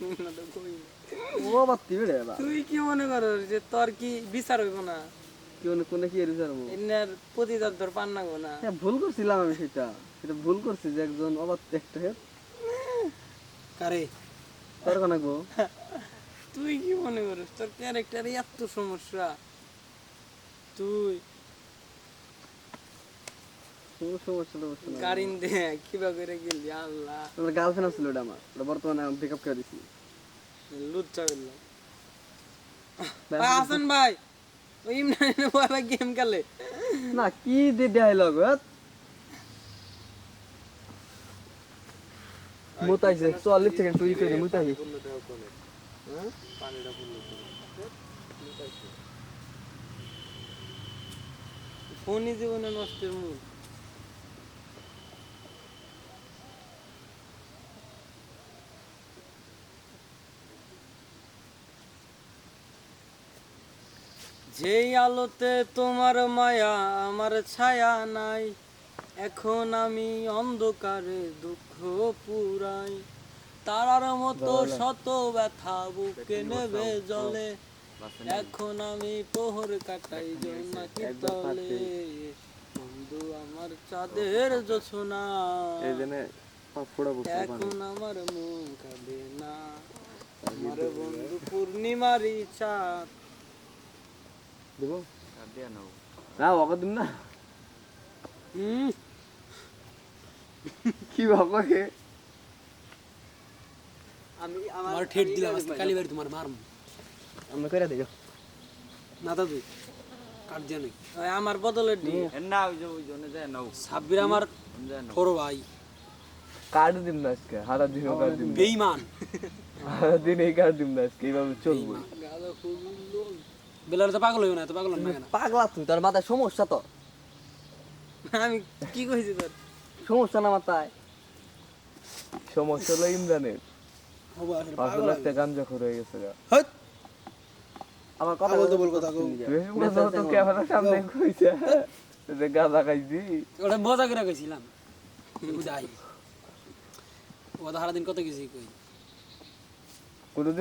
ও বেড়ে তুই কি মনে করো যে তোর কি বিচার হইব না? কোন কোন কি এর জানব এনার প্রতিদার তোর পান নাগো না? হ্যাঁ ভুল করছিলাম আমি সেটা। সেটা ভুল করছি যে একজন অবাত্তি একটা হেড কারে? তোর কোন গো? তুই কি মনে করিস? তোর ক্যারেক্টারে এত সমস্যা। তুই কোনো সমস্যা টমস্যা না গাড়িন দে কিবা করে গেলি আল্লাহ তোমার গার্লফ্রেন্ড ছিল ওটা আমার ওটা বর্তমানে আমি পিক আপ করে দিছি লুচ্চা করলাম হাসান ভাই ওই ইমরান ভাই গেম খেলে না কি দিয়ে ডায়লগ মুতাইছে চল্লিশ সেকেন্ড তুই করে মুতাই ফোনই জীবনে নষ্টের মূল যেই আলোতে তোমার মায়া আমার ছায়া নাই এখন আমি অন্ধকারে দুঃখ পুরাই। তারার মতো শত ব্যথা বুকে নেবে জলে। এখন আমি পোহর কাটাই জোনাকি তলে। বন্ধু আমার চাঁদের জোছনা। এখন আমার মন কাঁদে না। আমার বন্ধু পূর্ণিমারি চাঁদ। দেব? না না। কি আমি আমার ঠেট দিলাম আজকে কালীবাড়ি তোমার মারম। আমরা করে দিও না দাদু। কাট দিয়ে নাকি আমার বদলে দি না ওই যে ওই জন্য যায় না সাব্বির আমার বড় ভাই। কার্ড দিম না আজকে? হারা দিন দিন এই কার্ড দিম না আজকে। এইভাবে চলবো। বেলার তো পাগল হইব না তো পাগল না পাগলা তুই তোর মাথায় সমস্যা তো। আমি কি কইছি তোর? সমস্যা না মাথায়? সমস্যা হলো ইমরানের গাঞ্জা খোর হয়ে গেছে গা। আমার কথা বলতে বল কথা তো ক্যামেরার সামনে কইছে। যে গাঁজা খাইছি। ওটা মজা করে কইছিলাম। বুঝাই ও তো সারাদিন কত কিছু কই। কোনোদিন